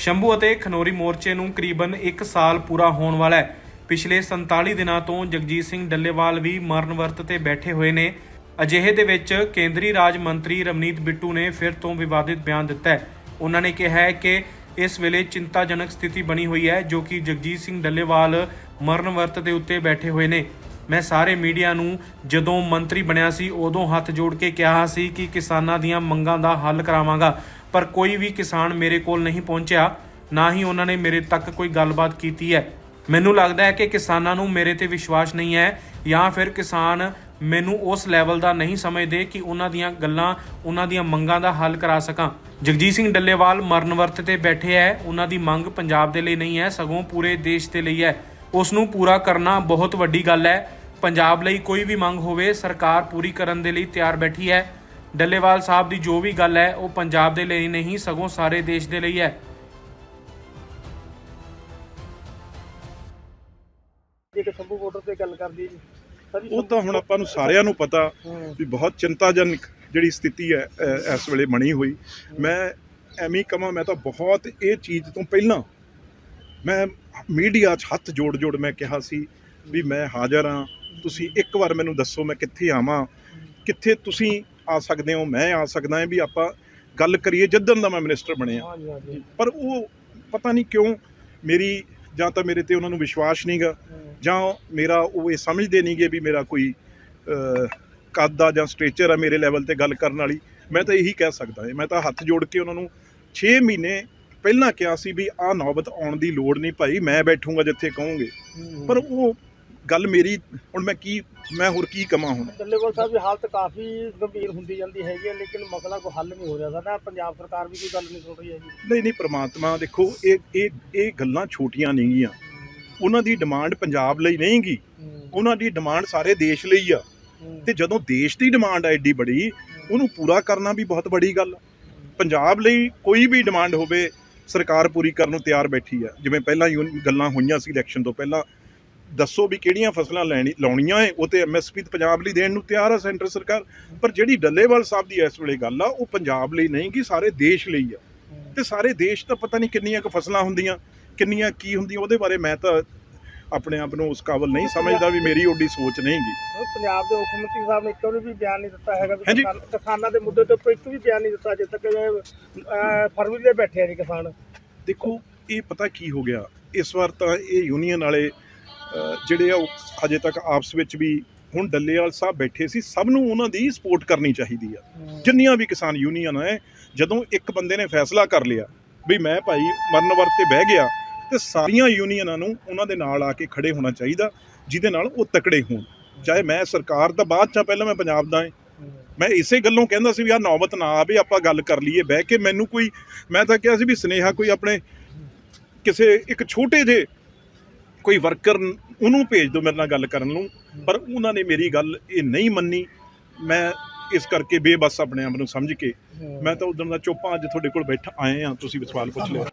ਸ਼ੰਭੂ ਅਤੇ ਖਨੋਰੀ ਮੋਰਚੇ ਨੂੰ ਕਰੀਬਨ 1 ਸਾਲ ਪੂਰਾ ਹੋਣ ਵਾਲਾ ਹੈ। ਪਿਛਲੇ 47 ਦਿਨਾਂ ਤੋਂ ਜਗਜੀਤ ਸਿੰਘ ਡੱਲੇਵਾਲ ਵੀ ਮਰਨ ਵਰਤ ਤੇ ਬੈਠੇ ਹੋਏ ਨੇ। ਅਜਿਹੇ ਦੇ ਵਿੱਚ ਕੇਂਦਰੀ ਰਾਜ ਮੰਤਰੀ ਰਮਨੀਤ ਬਿੱਟੂ ਨੇ ਫਿਰ ਤੋਂ ਵਿਵਾਦਿਤ ਬਿਆਨ ਦਿੱਤਾ ਹੈ। ਉਹਨਾਂ ਨੇ ਕਿਹਾ ਹੈ ਕਿ ਇਸ ਵੇਲੇ ਚਿੰਤਾਜਨਕ ਸਥਿਤੀ ਬਣੀ ਹੋਈ ਹੈ, ਜੋ ਕਿ ਜਗਜੀਤ ਸਿੰਘ ਡੱਲੇਵਾਲ ਮਰਨ ਵਰਤ ਦੇ ਉੱਤੇ ਬੈਠੇ ਹੋਏ ਨੇ। ਮੈਂ ਸਾਰੇ ਮੀਡੀਆ ਨੂੰ ਜਦੋਂ ਮੰਤਰੀ ਬਣਿਆ ਸੀ, ਉਦੋਂ ਹੱਥ ਜੋੜ ਕੇ ਕਿਹਾ ਸੀ ਕਿ ਕਿਸਾਨਾਂ ਦੀਆਂ ਮੰਗਾਂ ਦਾ ਹੱਲ ਕਰਾਵਾਂਗਾ, ਪਰ ਕੋਈ ਵੀ ਕਿਸਾਨ ਮੇਰੇ ਕੋਲ ਨਹੀਂ ਪਹੁੰਚਿਆ, ਨਾ ਹੀ ਉਹਨਾਂ ਨੇ ਮੇਰੇ ਤੱਕ ਕੋਈ ਗੱਲਬਾਤ ਕੀਤੀ ਹੈ। ਮੈਨੂੰ ਲੱਗਦਾ ਹੈ ਕਿ ਕਿਸਾਨਾਂ ਨੂੰ ਮੇਰੇ ਤੇ ਵਿਸ਼ਵਾਸ ਨਹੀਂ ਹੈ, ਜਾਂ ਫਿਰ ਕਿਸਾਨ ਮੈਨੂੰ ਉਸ ਲੈਵਲ ਦਾ ਨਹੀਂ ਸਮਝਦੇ ਕਿ ਉਹਨਾਂ ਦੀਆਂ ਗੱਲਾਂ, ਉਹਨਾਂ ਦੀਆਂ ਮੰਗਾਂ ਦਾ ਹੱਲ ਕਰਾ ਸਕਾਂ। ਜਗਜੀਤ ਸਿੰਘ ਡੱਲੇਵਾਲ ਮਰਨ ਵਰਤ ਤੇ ਬੈਠੇ ਹੈ, ਉਹਨਾਂ ਦੀ ਮੰਗ ਪੰਜਾਬ ਦੇ ਲਈ ਨਹੀਂ ਹੈ, ਸਗੋਂ ਪੂਰੇ ਦੇਸ਼ ਦੇ ਲਈ ਹੈ। ਉਸ ਨੂੰ ਪੂਰਾ ਕਰਨਾ ਬਹੁਤ ਵੱਡੀ ਗੱਲ ਹੈ। ਪੰਜਾਬ ਲਈ ਕੋਈ ਵੀ ਮੰਗ ਹੋਵੇ ਸਰਕਾਰ ਪੂਰੀ ਕਰਨ ਦੇ ਲਈ ਤਿਆਰ ਬੈਠੀ ਹੈ। ਡੱਲੇਵਾਲ ਸਾਹਿਬ ਦੀ ਜੋ ਵੀ ਗੱਲ ਹੈ ਉਹ ਪੰਜਾਬ ਦੇ ਲਈ ਨਹੀਂ ਸਗੋਂ ਸਾਰੇ ਦੇਸ਼ ਦੇ ਲਈ ਹੈ। ਜੇਕਰ ਸ਼ੰਭੂ ਬਾਰਡਰ ਤੇ ਗੱਲ ਕਰਦੀ ਜੀ। ਉਹ ਤਾਂ ਹੁਣ ਆਪਾਂ ਨੂੰ ਸਾਰਿਆਂ ਨੂੰ ਪਤਾ। ਵੀ ਬਹੁਤ ਚਿੰਤਾਜਨਕ ਜਿਹੜੀ ਸਥਿਤੀ ਹੈ ਇਸ ਵੇਲੇ ਬਣੀ ਹੋਈ। ਮੈਂ ਐਵੇਂ ਕਹਾਂ ਮੈਂ ਤਾਂ ਬਹੁਤ ਇਹ ਚੀਜ਼ ਤੋਂ ਪਹਿਲਾਂ ਮੈਂ ਮੀਡੀਆ 'ਚ ਹੱਥ ਜੋੜ ਜੋੜ ਮੈਂ ਕਿਹਾ ਸੀ ਵੀ ਮੈਂ ਹਾਜ਼ਰ ਹਾਂ। ਤੁਸੀਂ ਇੱਕ ਵਾਰ ਮੈਨੂੰ ਦੱਸੋ ਮੈਂ ਕਿੱਥੇ ਆਵਾਂ। ਕਿੱਥੇ ਤੁਸੀਂ ਆ ਸਕਦੇ ਹੋ? ਮੈਂ ਆ ਸਕਦਾ ਹਾਂ ਵੀ ਆਪਾਂ ਗੱਲ ਕਰੀਏ ਜਿੱਦਣ ਦਾ ਮੈਂ ਮਿਨਿਸਟਰ ਬਣਿਆ। ਪਰ ਉਹ ਪਤਾ ਨਹੀਂ ਕਿਉਂ ਮੇਰੀ ਜਾਂ ਤਾਂ ਮੇਰੇ ਤੇ ਉਹਨਾਂ ਨੂੰ ਵਿਸ਼ਵਾਸ ਨਹੀਂਗਾ। ਜਾਂ ਮੇਰਾ ਉਹ ਇਹ ਸਮਝਦੇ ਨਹੀਂਗੇ ਵੀ ਮੇਰਾ ਕੋਈ ਕੱਦ ਆ ਜਾਂ ਸਟ੍ਰੇਚਰ ਆ ਮੇਰੇ ਲੈਵਲ ਤੇ ਗੱਲ ਕਰਨ ਵਾਲੀ। ਮੈਂ ਤਾਂ ਇਹੀ ਕਹਿ ਸਕਦਾ ਹਾਂ। ਮੈਂ ਤਾਂ ਹੱਥ ਜੋੜ ਕੇ ਉਹਨਾਂ ਨੂੰ 6 ਮਹੀਨੇ ਪਹਿਲਾਂ ਕਿਹਾ ਸੀ ਵੀ ਆਹ ਨੌਬਤ ਆਉਣ ਦੀ ਲੋੜ ਨਹੀਂ ਭਾਈ ਮੈਂ ਬੈਠੂੰਗਾ ਜਿੱਥੇ ਕਹੋਗੇ। ਹੂੰ। ਪਰ ਉਹ ਗੱਲ ਮੇਰੀ ਹੁਣ ਮੈਂ ਕੀ ਮੈਂ ਹੋਰ ਕੀ ਕਮਾਂ ਹੁਣ? ਡੱਲੇਵਾਲ ਸਾਹਿਬ ਦੀ ਹਾਲਤ ਕਾਫੀ ਗੰਭੀਰ ਹੁੰਦੀ ਜਾਂਦੀ ਹੈਗੀ ਹੈ ਲੇਕਿਨ ਮਸਲਾ ਕੋਈ ਹੱਲ ਨਹੀਂ ਹੋ ਰਿਹਾ ਸਾਡਾ। ਪੰਜਾਬ ਸਰਕਾਰ ਵੀ ਕੋਈ ਗੱਲ ਨਹੀਂ ਸੁਣ ਰਹੀ ਹੈਗੀ। ਨਹੀਂ ਨਹੀਂ ਪ੍ਰਮਾਤਮਾ ਦੇਖੋ ਇਹ ਇਹ ਇਹ ਗੱਲਾਂ ਛੋਟੀਆਂ ਨਹੀਂ ਗੀਆਂ। ਉਹਨਾਂ ਦੀ ਡਿਮਾਂਡ ਪੰਜਾਬ ਲਈ ਨਹੀਂ ਗੀ ਹੂੰ। ਉਹਨਾਂ ਦੀ ਡਿਮਾਂਡ ਸਾਰੇ ਦੇਸ਼ ਲਈ ਆ। ਹੂੰ। ਤੇ ਜਦੋਂ ਦੇਸ਼ ਦੀ ਡਿਮਾਂਡ ਆ ਐਡੀ ਬੜੀ ਉਹਨੂੰ ਪੂਰਾ ਕਰਨਾ ਵੀ ਬਹੁਤ ਬੜੀ ਗੱਲ ਆ। ਪੰਜਾਬ ਲਈ ਕੋਈ ਵੀ ਡਿਮਾਂਡ ਹੋਵੇ ਸਰਕਾਰ ਪੂਰੀ ਕਰਨ ਨੂੰ ਤਿਆਰ ਬੈਠੀ ਆ। ਜਿਵੇਂ ਪਹਿਲਾਂ ਯੂਨ- ਗੱਲਾਂ ਹੋਈਆਂ ਸੀ ਇਲੈਕਸ਼ਨ ਤੋਂ ਪਹਿਲਾਂ। ਦੱਸੋ ਵੀ ਕਿਹੜੀਆਂ ਫਸਲਾਂ ਲੈਣੀ ਲਾਉਣੀਆਂ ਏ ਉਹ ਤੇ ਐਮਐਸਪੀ ਪੰਜਾਬ ਲਈ ਦੇਣ ਨੂੰ ਤਿਆਰ ਆ ਸੈਂਟਰ ਸਰਕਾਰ। ਪਰ ਜਿਹੜੀ ਡੱਲੇਵਾਲ ਸਾਹਿਬ ਦੀ ਇਸ ਵੇਲੇ ਗੱਲ ਆ, ਉਹ ਪੰਜਾਬ ਲਈ ਨਹੀਂ, ਕਿ ਸਾਰੇ ਦੇਸ਼ ਲਈ ਆ। ਹੂੰ। ਤੇ ਸਾਰੇ ਦੇਸ਼ ਤਾਂ ਪਤਾ ਨਹੀਂ ਕਿੰਨੀਆਂ ਕੁ ਫਸਲਾਂ ਹੁੰਦੀਆਂ, ਕਿੰਨੀਆਂ ਕੀ ਹੁੰਦੀਆਂ, ਉਹਦੇ ਬਾਰੇ ਮੈਂ ਤਾਂ ਆਪਣੇ ਆਪ ਨੂੰ ਉਸ ਕਾਬਲ ਨਹੀਂ ਸਮਝਦਾ ਵੀ ਮੇਰੀ ਓਡੀ ਸੋਚ ਨਹੀਂਗੀ ਹੁਣ ਪੰਜਾਬ ਦੇ ਮੁੱਖ ਮੰਤਰੀ ਸਾਹਿਬ ਨੇ ਵਾਰੀ ਵੀ ਬਿਆਨ ਨਹੀਂ ਦਿੱਤਾ ਹੈਗਾ ਵੀ। ਕਿਸਾਨ- ਦੇ ਮੁੱਦੇ ਤੇ ਉੱਪਰ ਇੱਕ ਵੀ ਬਿਆਨ ਨਹੀਂ ਦਿੱਤਾ ਜਿੱਦ ਤੱਕ ਫਰਵਰੀ ਦੇ ਬੈਠੇ ਆ ਜੀ ਕਿਸਾਨ। ਦੇਖੋ ਇਹ ਪਤਾ ਕੀ ਹੋ ਗਿਆ? ਇਸ ਵਾਰ ਤਾਂ ਇਹ ਯੂਨੀਅਨ ਵਾਲੇ ਜਿਹੜੇ ਆ ਉਹ ਹਜੇ ਤੱਕ ਆਪਸ ਵਿੱਚ ਵੀ ਹੁਣ ਡੱਲੇਵਾਲ ਸਾਹਿਬ ਬੈਠੇ ਸੀ ਸਭ ਨੂੰ ਉਹਨਾਂ ਦੀ ਸਪੋਰਟ ਕਰਨੀ ਚਾਹੀਦੀ ਆ। ਜਿੰਨੀਆਂ ਵੀ ਕਿਸਾਨ ਯੂਨੀਅਨ ਹੈ ਜਦੋਂ ਇੱਕ ਬੰਦੇ ਨੇ ਫੈਸਲਾ ਕਰ ਲਿਆ ਵੀ ਮੈਂ ਭਾਈ ਮਰਨ ਵਰਤ ਬਹਿ ਗਿਆ ਤੇ ਸਾਰੀਆਂ ਯੂਨੀਅਨਾਂ ਨੂੰ ਉਹਨਾਂ ਦੇ ਨਾਲ ਆ ਕੇ ਖੜੇ ਹੋਣਾ ਚਾਹੀਦਾ, ਜਿਹਦੇ ਨਾਲ ਉਹ ਤਕੜੇ ਹੋਣ। ਚਾਹੇ ਮੈਂ ਸਰਕਾਰ ਦਾ ਬਾਅਦ ਚ ਪਹਿਲਾਂ ਮੈਂ ਪੰਜਾਬ ਦਾ ਹਾਂ ਮੈਂ ਇਸੇ ਗੱਲੋਂ ਕਹਿੰਦਾ ਸੀ ਵੀ ਆ ਨੌਬਤ ਨਾ ਆਵੇ, ਆਪਾਂ ਗੱਲ ਕਰ ਲਈਏ, ਬਹਿ ਕੇ ਮੈਨੂੰ ਕੋਈ, ਮੈਂ ਤਾਂ ਕਿਹਾ ਸੀ ਵੀ ਸਨੇਹਾ ਕੋਈ ਆਪਣੇ ਕਿਸੇ ਇੱਕ ਛੋਟੇ ਜਿਹੇ ਕੋਈ ਵਰਕਰ ਉਹਨੂੰ ਭੇਜ ਦਿਓ ਮੇਰੇ ਨਾਲ ਗੱਲ ਕਰਨ ਨੂੰ, ਪਰ ਉਹਨਾਂ ਨੇ ਮੇਰੀ ਗੱਲ ਇਹ ਨਹੀਂ ਮੰਨੀ। ਮੈਂ ਇਸ ਕਰਕੇ ਬੇਬਸ ਆਪਣੇ ਆਪ ਨੂੰ ਸਮਝ ਕੇ, ਮੈਂ ਤਾਂ ਉਦੋਂ ਦਾ ਚੁੱਪਾਂ ਅੱਜ ਤੁਹਾਡੇ ਕੋਲ ਬੈਠਾ ਆਏ ਆ, ਤੁਸੀਂ ਸਵਾਲ ਪੁੱਛ ਲਿਓ